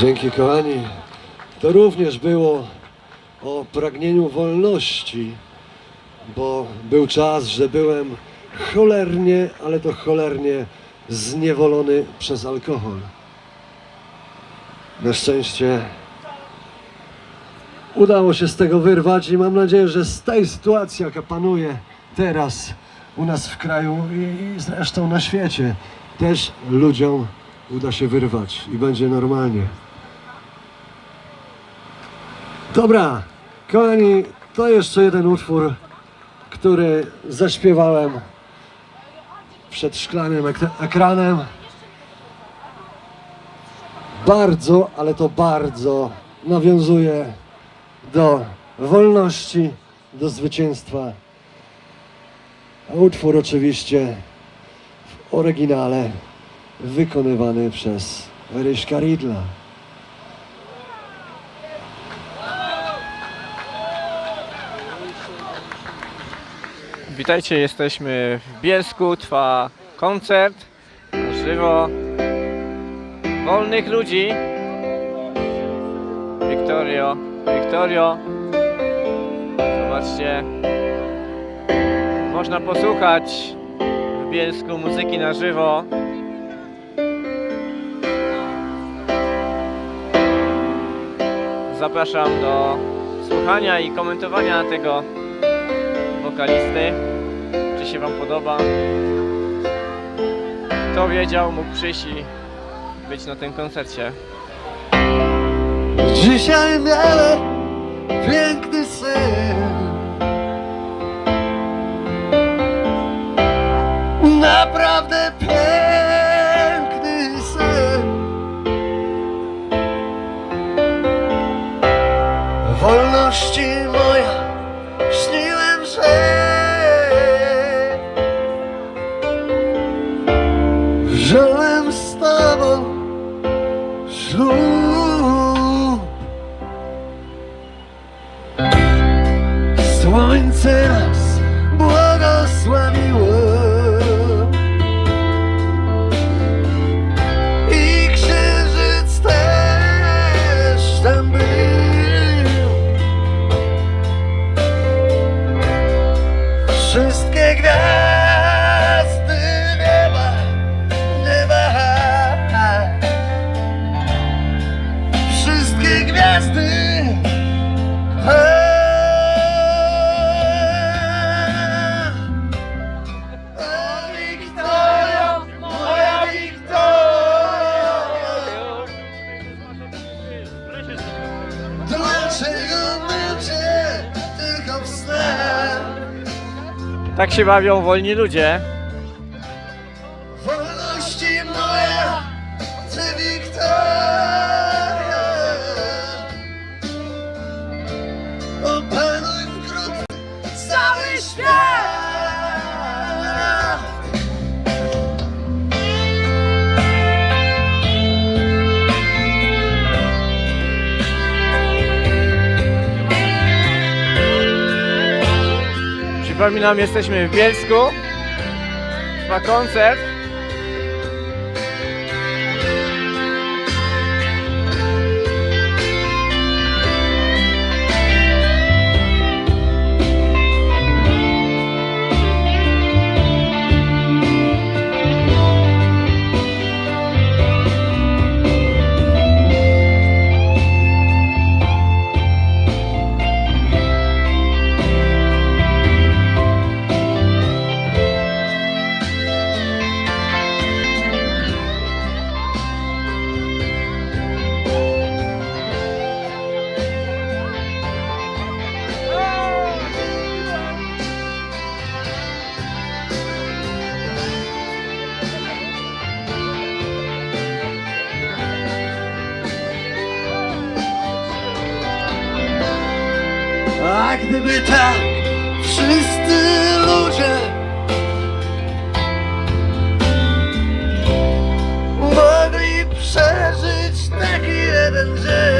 Dzięki kochani. To również było o pragnieniu wolności, bo był czas, że byłem cholernie, ale to cholernie zniewolony przez alkohol. Na szczęście udało się z tego wyrwać i mam nadzieję, że z tej sytuacji, jaka panuje teraz u nas w kraju i, zresztą na świecie, też ludziom uda się wyrwać i będzie normalnie. Dobra, kochani, to jeszcze jeden utwór, który zaśpiewałem przed szklanym ek- ekranem. Bardzo, ale to bardzo nawiązuje do wolności, do zwycięstwa. Utwór oczywiście w oryginale wykonywany przez Ryśka Ridla. Witajcie, jesteśmy w Bielsku, trwa koncert na żywo wolnych ludzi. Wiktorio, Wiktorio, zobaczcie, można posłuchać w Bielsku muzyki na żywo. Zapraszam do słuchania i komentowania tego wokalisty. Czy się Wam podoba? Kto wiedział, mógł przyjść i być na tym koncercie. Dzisiaj miałem piękny sen. Naprawdę piękny terceiras Tak się bawią wolni ludzie. Przypominam, jesteśmy w Bielsku. Trwa koncert. Taki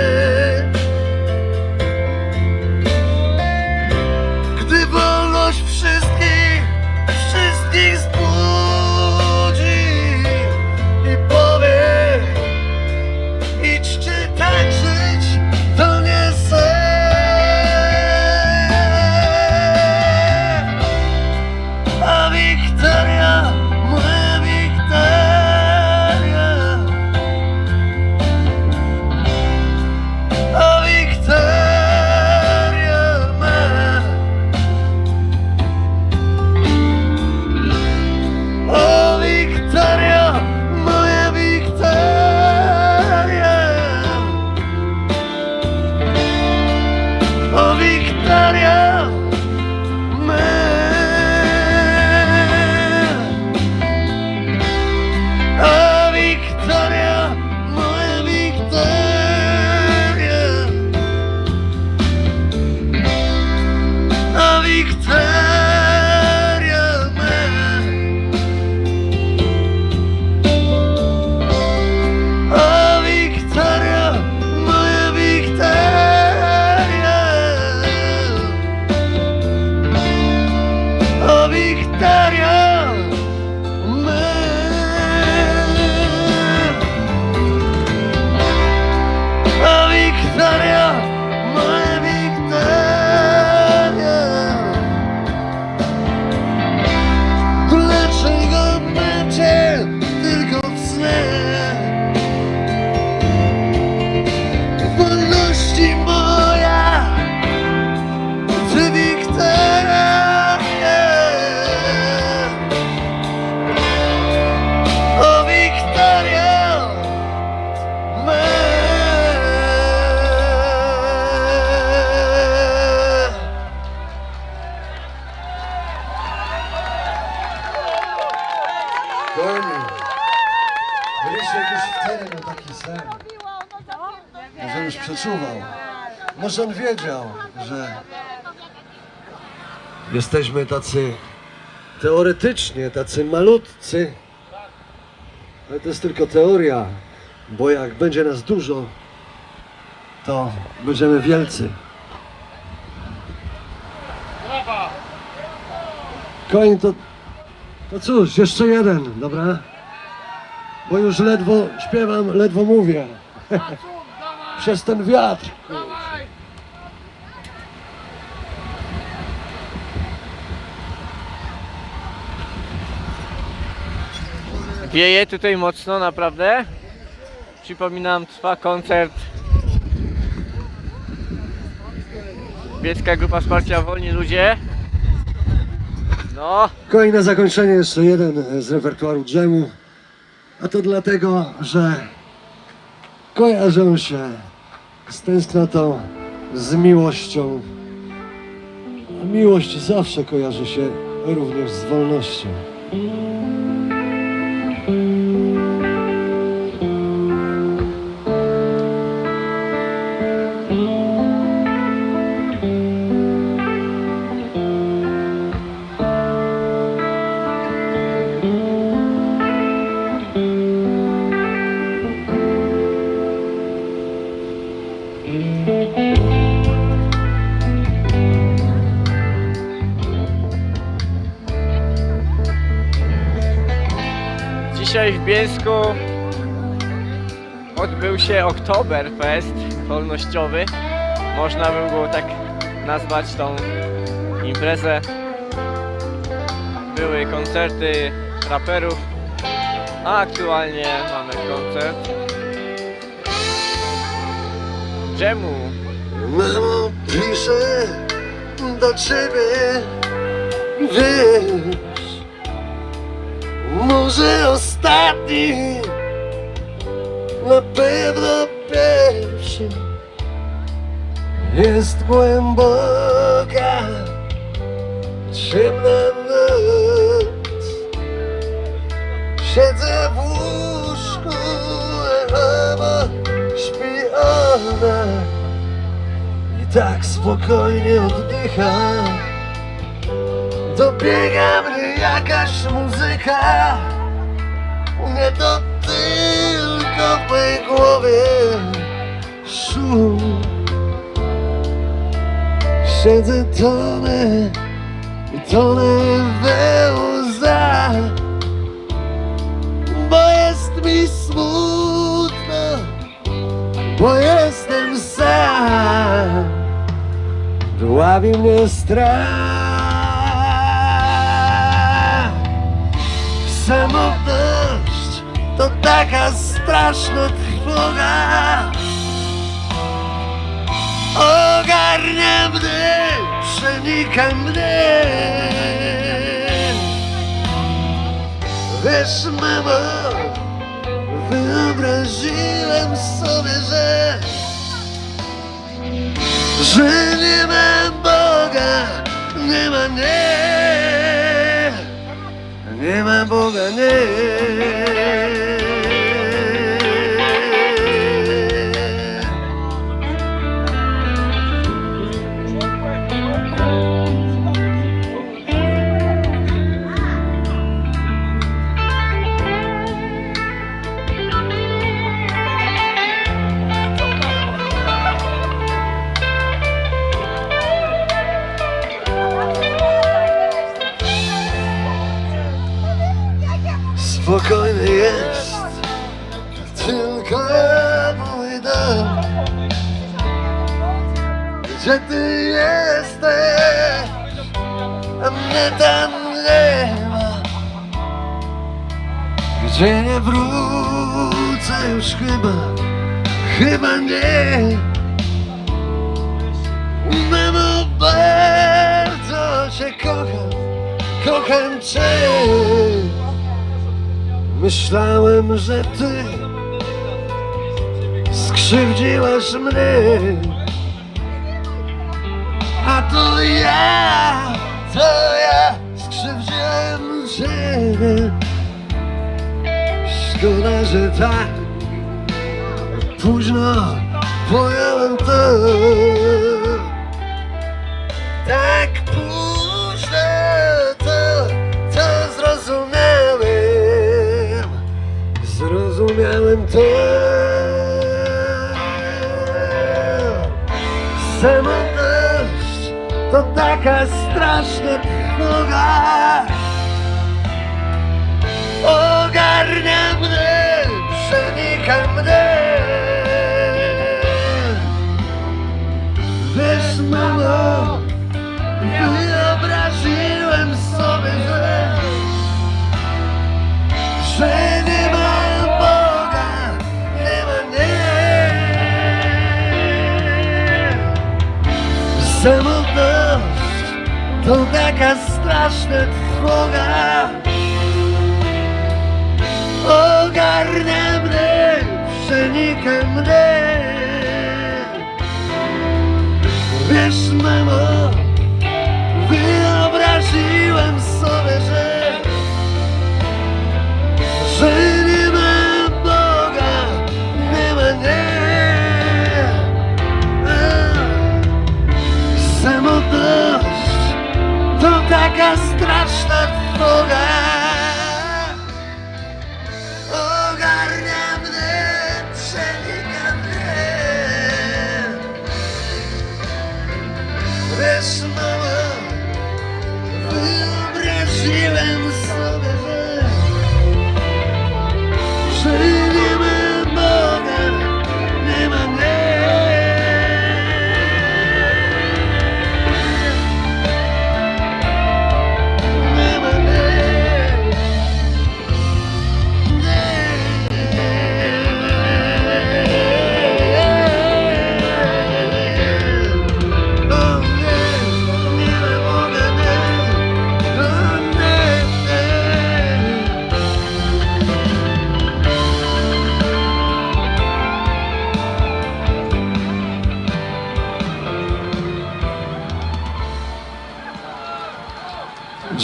Może on wiedział, że jesteśmy tacy teoretycznie, tacy malutcy, ale to jest tylko teoria, bo jak będzie nas dużo, to będziemy wielcy. Koń to to cóż, jeszcze jeden, dobra? Bo już ledwo śpiewam, ledwo mówię. Przez ten wiatr. Wieje tutaj mocno, naprawdę. Przypominam, trwa koncert. Biecka Grupa Wsparcia Wolni Ludzie. No, na zakończenie jeszcze jeden z repertuaru dżemu. A to dlatego, że kojarzą się z tęsknotą, z miłością. A miłość zawsze kojarzy się również z wolnością. Bielsku odbył się Oktoberfest wolnościowy. Można by było tak nazwać tą imprezę. Były koncerty raperów, a aktualnie mamy koncert Dżemu. Mamo, piszę do ciebie, wiesz, może ostatni, na pewno pierwszy. Jest głęboka, ciemna noc. Siedzę w łóżku, mama śpi ona. I tak spokojnie oddycha Dobiega mnie jakaś muzyka Nie to tylko w mojej głowie Szum Siedzę, tonę I tonę we łzach Bo jest mi smutno bo jestem sam. Dławi mnie strach. Samotność to taka straszna trwoga. Ogarnia mnie, przenika mnie. Wiesz, mamo, Wyobraziłem sobie, że Że nie ma Boga Nie ma nie Nie ma Boga nie chyba nie. Mamo, bardzo cię kocham, kocham cię. Myślałem, że ty skrzywdziłaś mnie. A to ja, to ja skrzywdziłem ciebie. Szkoda, że tak późno pojąłem to. Tak późno to, to zrozumiałem. Zrozumiałem to. Samotność to taka straszna trwoga. Samotność to taka straszna trwoga. Ogarnia mnie, przenika mnie. Wiesz, mamo, To taka straszna trwoga.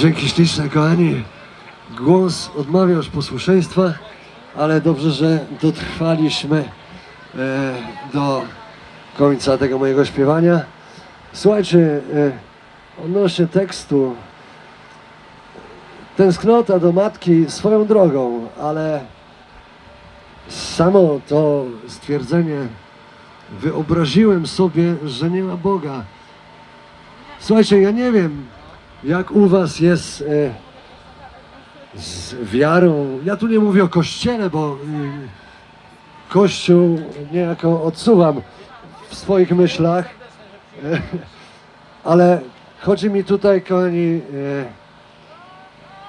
Dzięki śliczne, kochani. Głos odmawia już posłuszeństwa, ale dobrze, że dotrwaliśmy e, do końca tego mojego śpiewania. Słuchajcie, e, odnośnie tekstu, tęsknota do matki swoją drogą, ale samo to stwierdzenie, wyobraziłem sobie, że nie ma Boga. Słuchajcie, ja nie wiem, jak u was jest e, z wiarą. Ja tu nie mówię o kościele, bo y, kościół niejako odsuwam w swoich myślach. E, ale chodzi mi tutaj, kochani, e,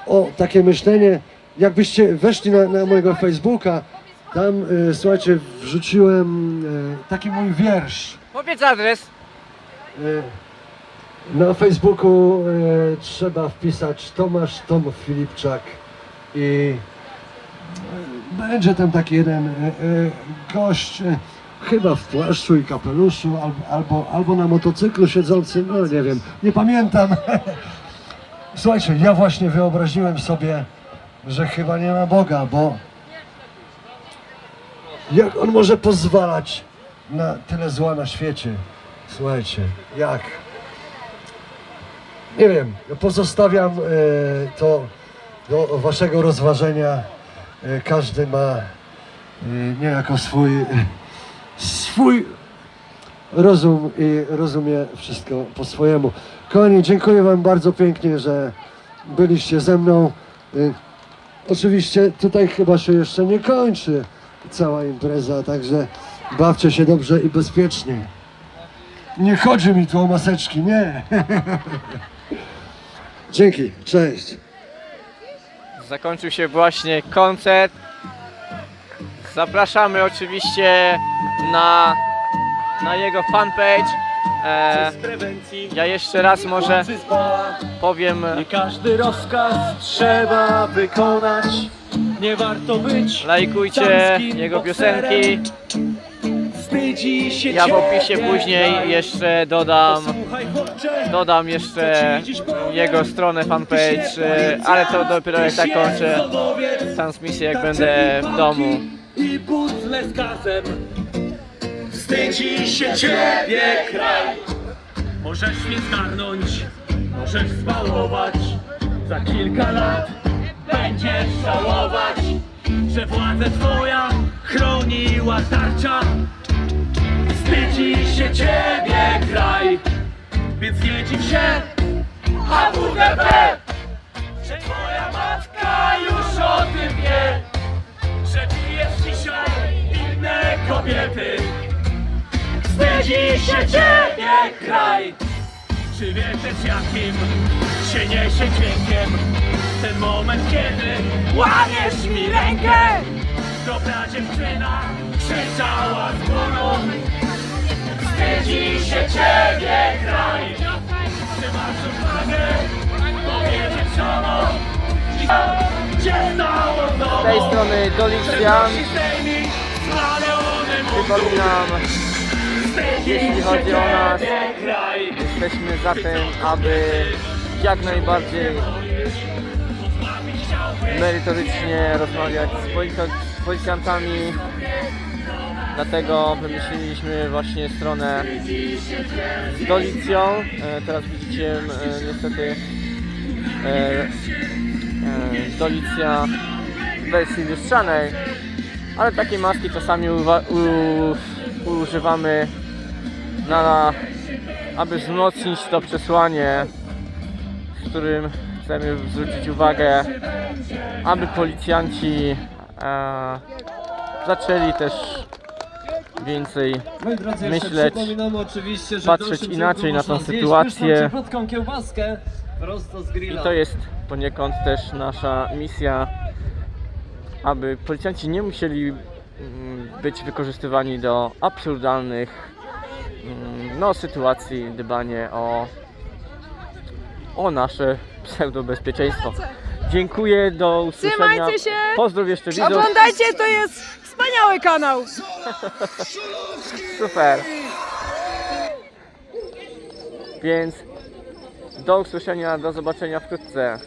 o takie myślenie, jakbyście weszli na, na mojego Facebooka, tam, e, słuchajcie, wrzuciłem e, taki mój wiersz. Powiedz adres. E, Na Facebooku e, trzeba wpisać Tomasz Tom Filipczak i e, będzie tam taki jeden e, e, gość, e, chyba w płaszczu i kapeluszu, albo, albo, albo na motocyklu siedzący, no nie wiem, nie pamiętam. Słuchajcie, ja właśnie wyobraziłem sobie, że chyba nie ma Boga, bo jak On może pozwalać na tyle zła na świecie? Słuchajcie, jak? Nie wiem, pozostawiam e, to do waszego rozważenia. E, każdy ma e, niejako swój, swój rozum i rozumie wszystko po swojemu. Kochani, dziękuję wam bardzo pięknie, że byliście ze mną. Oczywiście tutaj chyba się jeszcze nie kończy cała impreza, także bawcie się dobrze i bezpiecznie. Nie chodzi mi tu o maseczki, nie. Dzięki, cześć. Zakończył się właśnie koncert. Zapraszamy oczywiście na, na jego fanpage. E, ja jeszcze raz może powiem Nie każdy rozkaz trzeba wykonać. Nie warto być lajkujcie jego bokserem. piosenki. Ja w opisie później jeszcze dodam dodam jeszcze jego stronę fanpage, e, ale to dopiero jak tak kończę transmisję jak będę w domu. I butle z gazem. Wstydzi się ciebie kraj. Możesz mnie zgarnąć Możesz spałować. Za kilka lat Będziesz żałować Że władzę twoja Chroniła tarcza Wstydzi się ciebie kraj Więc nie dziw się HWDP Że twoja matka już o tym wie że bijesz dzisiaj inne kobiety. Wstydzi się ciebie kraj. Czy wiesz jakim się niesie dźwiękiem ten moment, kiedy łamiesz mi rękę? Dobra dziewczyna krzyczała z bólu. Wstydzi się ciebie kraj. Czy masz odwagę powiedzieć żono? Gdzie stało Z tej strony Dolicjan. Przypominam, jeśli chodzi o nas, jesteśmy za tym, aby jak najbardziej merytorycznie rozmawiać z policjantami. Dlatego wymyśliliśmy właśnie stronę z Dolicją. E, Teraz widzicie e, niestety e, e, Dolicja w wersji lustrzanej, ale takiej maski czasami używamy na, aby wzmocnić to przesłanie, z którym chcemy zwrócić uwagę, aby policjanci e, zaczęli też więcej Moi drodzy, jeszcze myśleć, oczywiście, że patrzeć inaczej na tą sytuację. kiełbaskę prosto z grilla. I to jest poniekąd też nasza misja, aby policjanci nie musieli mm, być wykorzystywani do absurdalnych mm, no, sytuacji, dbanie o, o nasze pseudobezpieczeństwo. Dziękuję, do usłyszenia. Trzymajcie się! Pozdrow jeszcze widzów. Oglądajcie, to jest wspaniały kanał! Super. Więc do usłyszenia, do zobaczenia wkrótce.